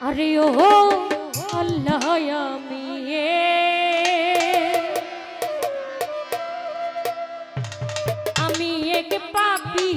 আরে ও আল্লাহ আমি আমি এক পাপি।